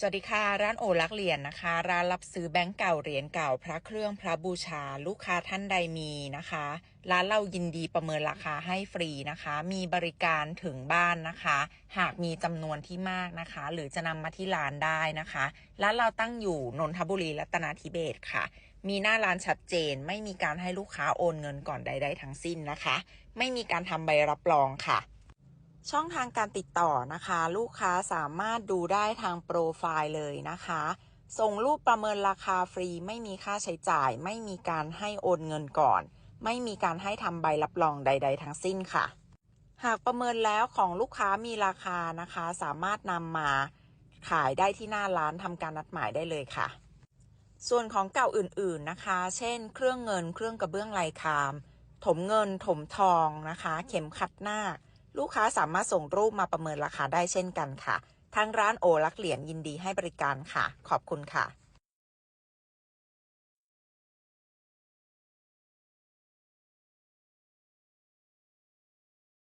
สวัสดีค่ะ ร้านโอลักเหรียญนะคะ ร้านรับซื้อแบงก์เก่าเหรียญเก่าพระเครื่องพระบูชา ลูกค้าท่านใดมีนะคะ ร้านเรายินดีประเมินราคาให้ฟรีนะคะ มีบริการถึงบ้านนะคะ หากมีจำนวนที่มากนะคะ หรือจะนำมาที่ร้านได้นะคะร้านเราตั้งอยู่นนทบุรีรัตนาธิเบศค่ะ มีหน้าร้านชัดเจน ไม่มีการให้ลูกค้าโอนเงินก่อนใด ๆ ทั้งสิ้นนะคะ ไม่มีการทำใบรับรองค่ะ ช่องทางการติดต่อนะคะ ลูกค้าสามารถดูได้ทางโปรไฟล์เลยนะคะ ส่งรูปประเมินราคาฟรี ไม่มีค่าใช้จ่าย ไม่มีการให้โอนเงินก่อน ไม่มีการให้ทำใบรับรองใด ๆ ทั้งสิ้นค่ะ หากประเมินแล้วของลูกค้ามีราคานะคะ สามารถนำมาขายได้ที่หน้าร้านทำการนัดหมายได้เลยค่ะ ส่วนของเก่าอื่นๆนะคะ เช่น เครื่องเงิน เครื่องกระเบื้องลายคาม ถมเงิน ถมทองนะคะ เข็มขัดหน้า ลูกค้าสามารถส่งรูปมาประเมินราคาได้เช่นกันค่ะ ทางร้านโอลักเหรียญยินดีให้บริการค่ะ ขอบคุณค่ะ